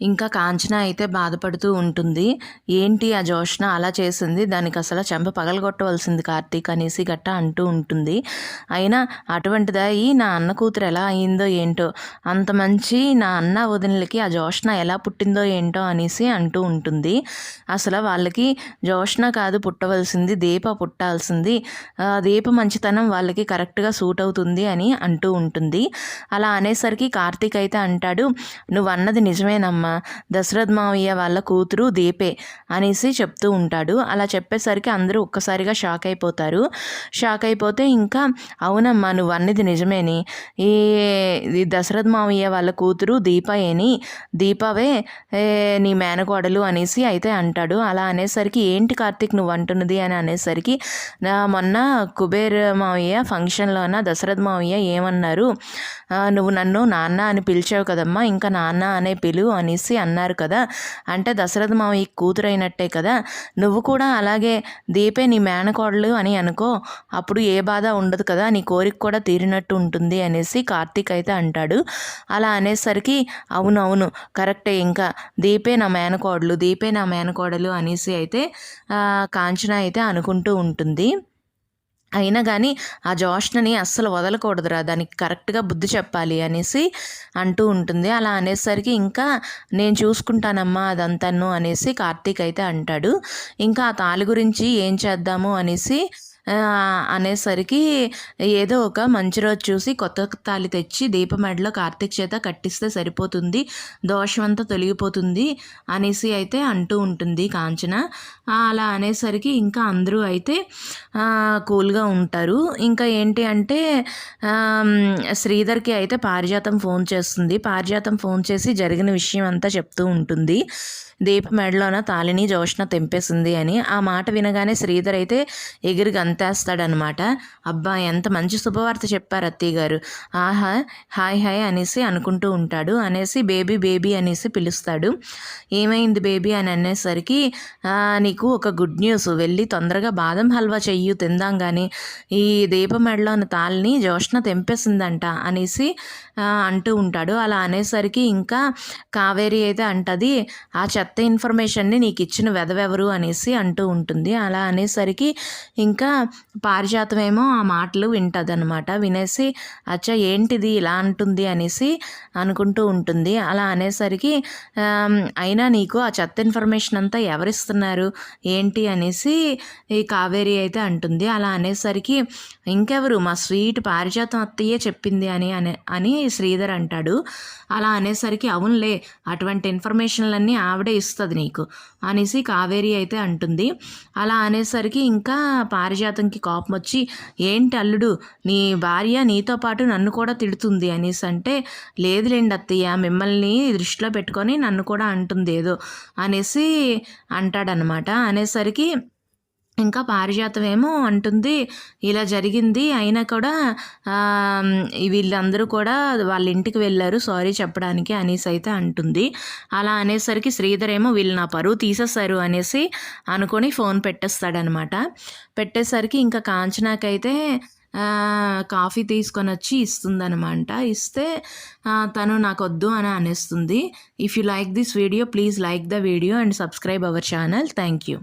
ఇంకా కాంచన అయితే బాధపడుతూ ఉంటుంది. ఏంటి ఆ జోష్న అలా చేసింది? దానికి అసలు చెంప పగలగొట్టవలసింది కార్తీక్ అనేసి గట్ట అంటూ ఉంటుంది. అయినా అటువంటిదాయి నా అన్న కూతురు ఎలా అయిందో ఏంటో? అంత మంచి నా అన్న వదినలకి ఆ జోష్న ఎలా పుట్టిందో ఏంటో అనేసి అంటూ ఉంటుంది. అసలు వాళ్ళకి జోష్న కాదు పుట్టవలసింది దీప పుట్టాల్సింది. దీప మంచితనం వాళ్ళకి కరెక్ట్గా సూట్ అవుతుంది అని అంటూ ఉంటుంది. అలా అనేసరికి కార్తీక్ అయితే అంటాడు నువ్వు అన్నది నిజమేనమ్మా. అమ్మా దశరథ్ మావయ్య వాళ్ళ కూతురు దీపే అనేసి చెప్తూ ఉంటాడు. అలా చెప్పేసరికి అందరూ ఒక్కసారిగా షాక్ అయిపోతారు. షాక్ అయిపోతే ఇంకా అవునమ్మా నువ్వు అన్నది నిజమేని. ఈ దశరథ్ మావయ్య వాళ్ళ కూతురు దీపయేని. దీపవే నీ మేనకోడలు అనేసి అయితే అంటాడు. అలా అనేసరికి ఏంటి కార్తీక్ నువ్వు అంటున్నది? అని అనేసరికి మొన్న కుబేర్ మావయ్య ఫంక్షన్లోన దశరథ్ మావయ్య ఏమన్నారు? నువ్వు నన్ను నాన్న అని పిలిచావు కదమ్మా ఇంకా నాన్న అనే పిలు అని అనేసి అన్నారు కదా. అంటే దశరథ మావయ్య కూతురైనట్టే కదా. నువ్వు కూడా అలాగే దీపే నీ మేనకోడలు అని అనుకో. అప్పుడు ఏ బాధ ఉండదు కదా. నీ కోరిక కూడా తీరినట్టు ఉంటుంది అనేసి కార్తీక్ అయితే అంటాడు. అలా అనేసరికి అవునవును కరెక్టే. ఇంకా దీపే నా మేనకోడలు దీపే నా మేనకోడలు అనేసి అయితే కాంచన అయితే అనుకుంటూ ఉంటుంది. అయినా కానీ ఆ జోష్నని అస్సలు వదలకూడదురా. దానికి కరెక్ట్గా బుద్ధి చెప్పాలి అనేసి అంటూ ఉంటుంది. అలా అనేసరికి ఇంకా నేను చూసుకుంటానమ్మా అదంతాను అనేసి కార్తీక్ అయితే అంటాడు. ఇంకా ఆ తాలి గురించి ఏం చేద్దాము అనేసి అనేసరికి ఏదో ఒక మంచి రోజు చూసి కొత్త తాళి తెచ్చి దీపమెడలో కార్తీక్ చేత కట్టిస్తే సరిపోతుంది దోషం అంతా తొలగిపోతుంది అనేసి అయితే అంటూ ఉంటుంది కాంచన. అలా అనేసరికి ఇంకా అందరూ అయితే కూల్గా ఉంటారు. ఇంకా ఏంటి అంటే శ్రీధర్కి అయితే పారిజాతం ఫోన్ చేస్తుంది. పారిజాతం ఫోన్ చేసి జరిగిన విషయం అంతా చెప్తూ ఉంటుంది. దీప మెడలోన తాలిని జోష్ణ తెంపేసింది అని ఆ మాట వినగానే శ్రీధర్ అయితే ఎగిరి గంతేస్తాడనమాట అబ్బా ఎంత మంచి శుభవార్త చెప్పారు అత్తయ్య గారు. ఆహా హాయ్ హాయ్ అనేసి అనుకుంటూ ఉంటాడు. అనేసి బేబీ బేబీ అనేసి పిలుస్తాడు. ఏమైంది బేబీ అని అనేసరికి నీకు ఒక గుడ్ న్యూస్. వెళ్ళి తొందరగా బాదం హల్వా చెయ్యి తిందాం కానీ ఈ దీప మెడలోని తాలిని జోష్ణ తెంపేసిందంట అనేసి అంటూ ఉంటాడు. అలా అనేసరికి ఇంకా కావేరి అయితే అంటది ఆ చెత్త ఇన్ఫర్మేషన్ని నీకు ఇచ్చిన వెదవెవరు అనేసి అంటూ ఉంటుంది. అలా అనేసరికి ఇంకా పారిజాతం ఏమో ఆ మాటలు వింటుంది అనమాట వినేసి అచ్చా ఏంటిది ఇలా అంటుంది? అనేసి అనుకుంటూ ఉంటుంది. అలా అనేసరికి అయినా నీకు ఆ చెత్త ఇన్ఫర్మేషన్ అంతా ఎవరిస్తున్నారు? ఏంటి? అనేసి ఈ కావేరి అయితే అంటుంది. అలా అనేసరికి ఇంకెవరు? మా స్వీట్ పారిజాతం అత్తయ్యే చెప్పింది అని అని శ్రీధర్ అంటాడు. అలా అనేసరికి అవునులే అటువంటి ఇన్ఫర్మేషన్లన్నీ ఆవిడే ఇస్తుంది నీకు. అనేసి కావేరి అయితే అంటుంది. అలా అనేసరికి ఇంకా పారిజాతంకి కోపం వచ్చి ఏంటి అల్లుడు నీ భార్య నీతో పాటు నన్ను కూడా తిడుతుంది అనేసి అంటే లేదులేండి అత్తయ్య మిమ్మల్ని దృష్టిలో పెట్టుకొని నన్ను కూడా అంటుంది ఏదో అనేసి అంటాడనమాట. అనేసరికి ఇంకా పారిజాతం ఏమో అంటుంది. ఇలా జరిగింది. అయినా కూడా వీళ్ళందరూ కూడా వాళ్ళ ఇంటికి వెళ్ళారు. సారీ చెప్పడానికి అనేసి అయితే అంటుంది. అలా అనేసరికి శ్రీధర్ ఏమో వీళ్ళు నా పరువు తీసేస్తారు అనేసి అనుకొని ఫోన్ పెట్టేస్తాడనమాట. పెట్టేసరికి ఇంకా కాంచనాకైతే కాఫీ తీసుకొని వచ్చి ఇస్తుందనమాట. ఇస్తే తను నాకు వద్దు అని అనేస్తుంది. If you like this video please like the video and subscribe our channel thank you